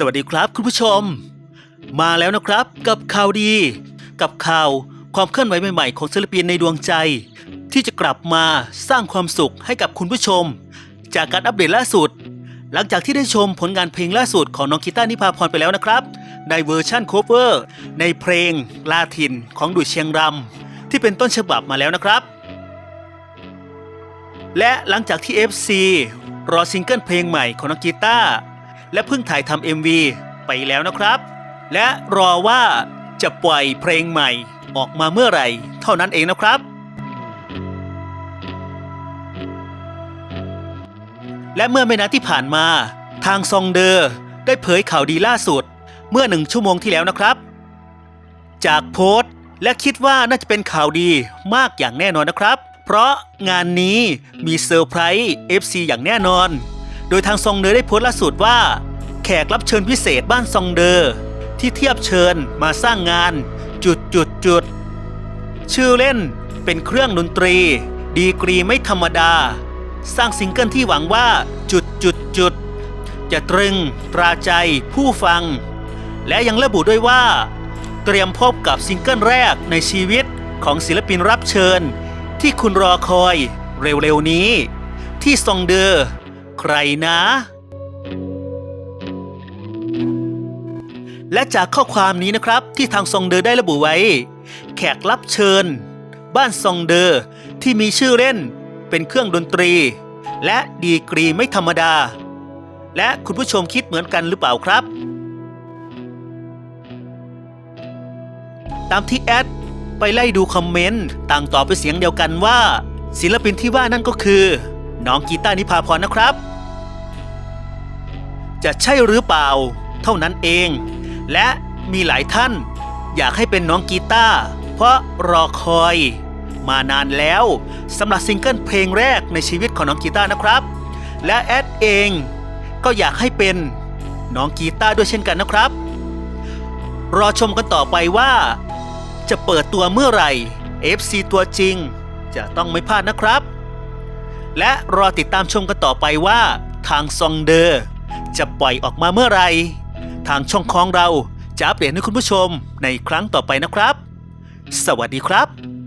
สวัสดีครับคุณผู้ชม มาแล้วนะครับกับข่าวดี กับข่าวความเคลื่อนไหวใหม่ๆ ของศิลปินในดวงใจ ที่จะกลับมาสร้างความสุขให้กับคุณผู้ชม จากการอัปเดตล่าสุด หลังจากที่ได้ชมผลงานเพลงล่าสุดของน้องกีตาร์นิพาพรไปแล้วนะครับ ในเวอร์ชั่นโคเวอร์ ในเพลงลาทินของดุจเชียงรำที่เป็นต้นฉบับมาแล้วนะครับ และหลังจากที่ FC รอซิงเกิลเพลงใหม่ของน้องกีตาร์ และเพิ่งถ่ายทำ MV ไปแล้วนะครับ และรอว่าจะปล่อยเพลงใหม่ออกมาเมื่อไหร่ เท่านั้นเองนะครับ และเมื่อไม่นานที่ผ่านมา ทางซองเดอร์ได้เผยข่าวดีล่าสุด เมื่อหนึ่งชั่วโมงที่แล้วนะครับ จากโพสต์และคิดว่าน่าจะเป็นข่าวดีมากอย่างแน่นอนนะครับ เพราะงานนี้มีเซอร์ไพรส์ FC อย่างแน่นอน โดยทางซองเดอได้โพสต์ล่าสุดว่า แขกรับเชิญพิเศษบ้านซองเดอร์ที่เทียบเชิญมาสร้างงาน จุดจุดจุดชื่อเล่นเป็นเครื่องดนตรี ดีกรีไม่ธรรมดา สร้างซิงเกิลที่หวังว่าจุดจุดจุดจะตรึงตราใจผู้ฟัง และยังระบุด้วยว่า เตรียมพบกับซิงเกิลแรกในชีวิตของศิลปินรับเชิญ ที่คุณรอคอยเร็วๆนี้ ที่ซองเดอร์ ใครนะ และจากข้อความนี้นะครับที่ทางซองเดอร์ได้ระบุไว้ แขกรับเชิญ บ้านซองเดอร์ที่มีชื่อเล่นเป็นเครื่องดนตรี และดีกรีไม่ธรรมดา และคุณผู้ชมคิดเหมือนกันหรือเปล่าครับ ตามที่แอดไปไล่ดูคอมเมนต์ต่างตอบเป็นเสียงเดียวกันว่า ศิลปินที่ว่านั่นก็คือ น้องกีตาร์นิพาพรนะครับ จะใช่หรือเปล่า เท่านั้นเอง และมีหลายท่าน อยากให้เป็นน้องกีตาเพราะรอคอย มานานแล้วสำหรับซิงเกิลเพลงแรกในชีวิตของน้องกีตานะครับ และแอดเองก็อยากให้เป็นน้องกีตาด้วยเช่นกันนะครับ รอชมกันต่อไปว่า จะเปิดตัวเมื่อไหร่ FC ตัวจริง จะต้องไม่พลาดนะครับ และรอติดตามชมกันต่อไปว่า ทางซองเดอร์จะปล่อยออกมาเมื่อไหร่ทางช่องของเราจะอัปเดตให้คุณผู้ชมในครั้งต่อไปนะครับ สวัสดีครับ